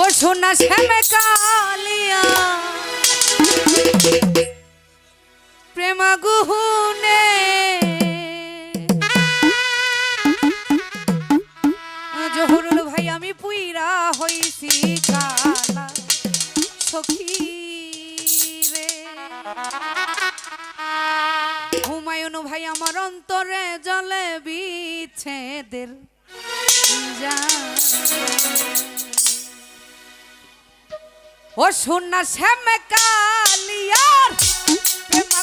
ও সোনা শ্যামে কালিয়া। প্রেমা গুহুনে। জহুরুল ভাই, আমি পুইরা হইছি কালা সখী রে। হুমায়ুন ভাই, আমার অন্তরে জলে বিচ্ছেদের। ও সোনা শ্যাম কালিয়ার প্রেমা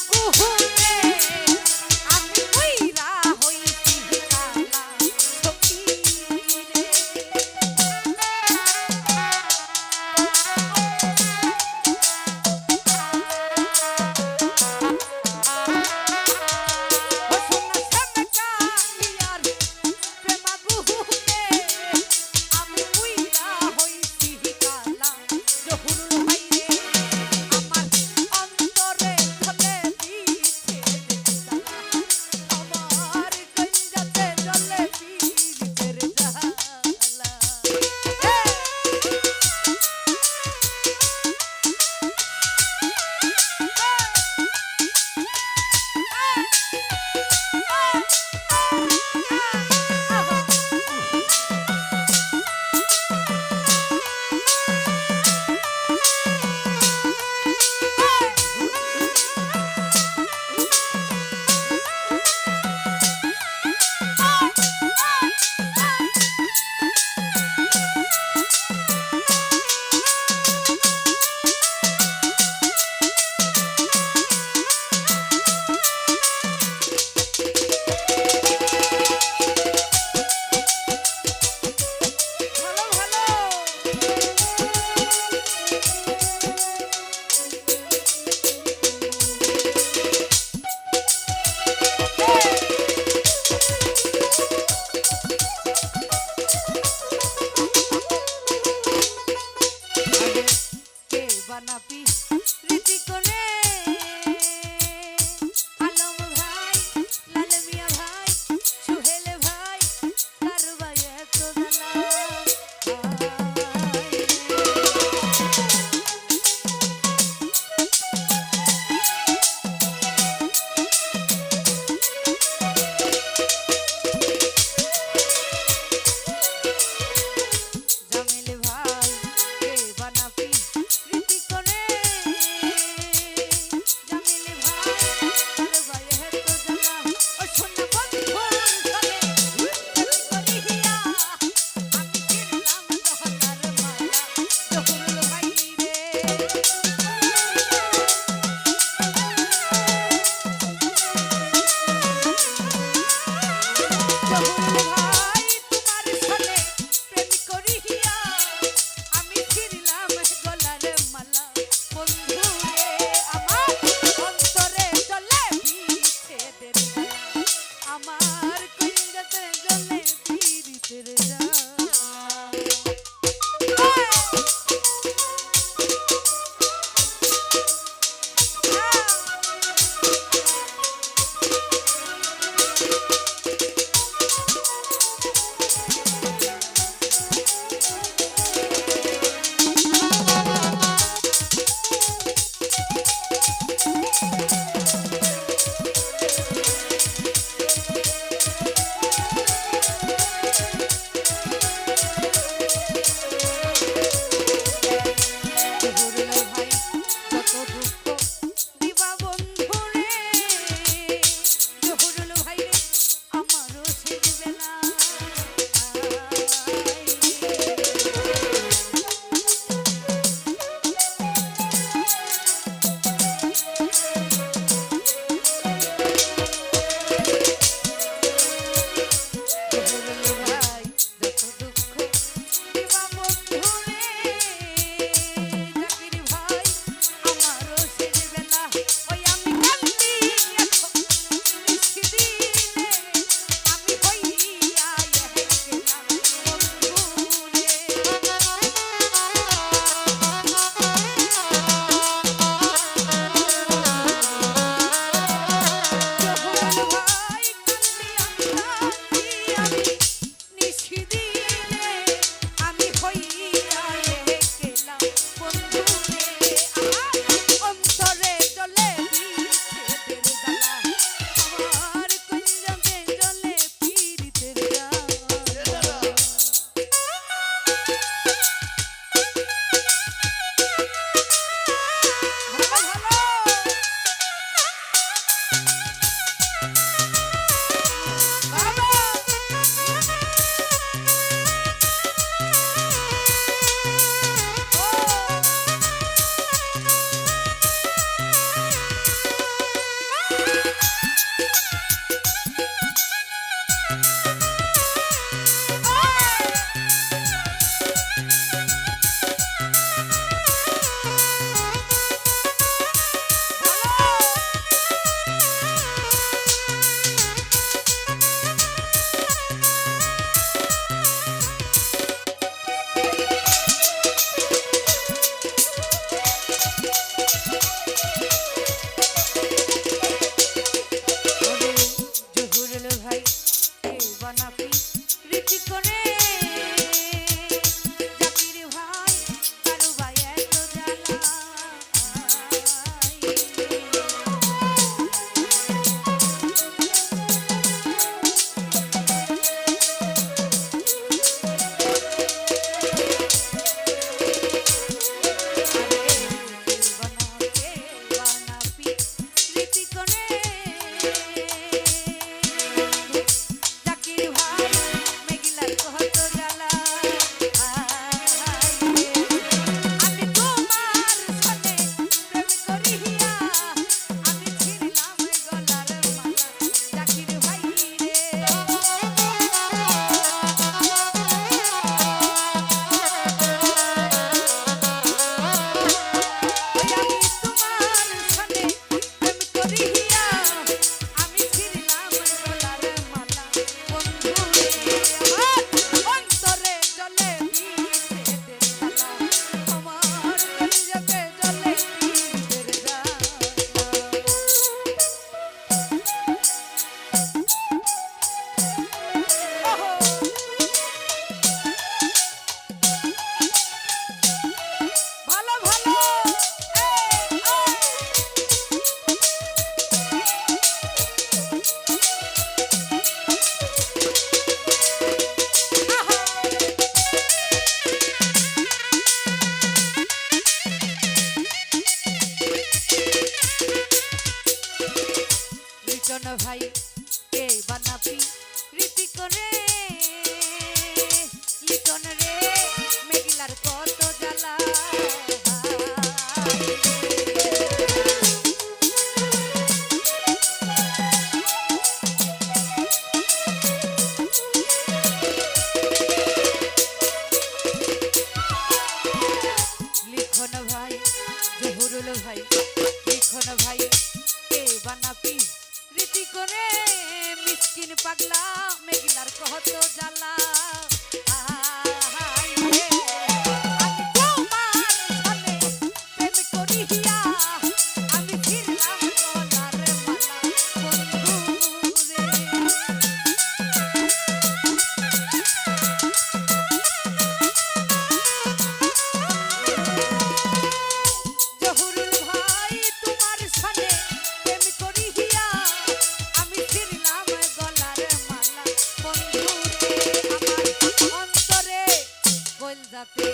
সাথে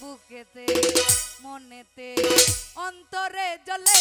বুকেতে মনেতে অন্তরে জলে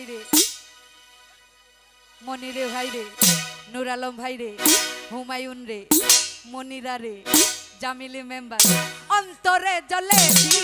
ভাই রে। মনি ভাই রে নুর আলম ভাই রে, হুমায়ুন রে, মনিরা রে, জামিলি মেম্বার। অন্তরে জলে রে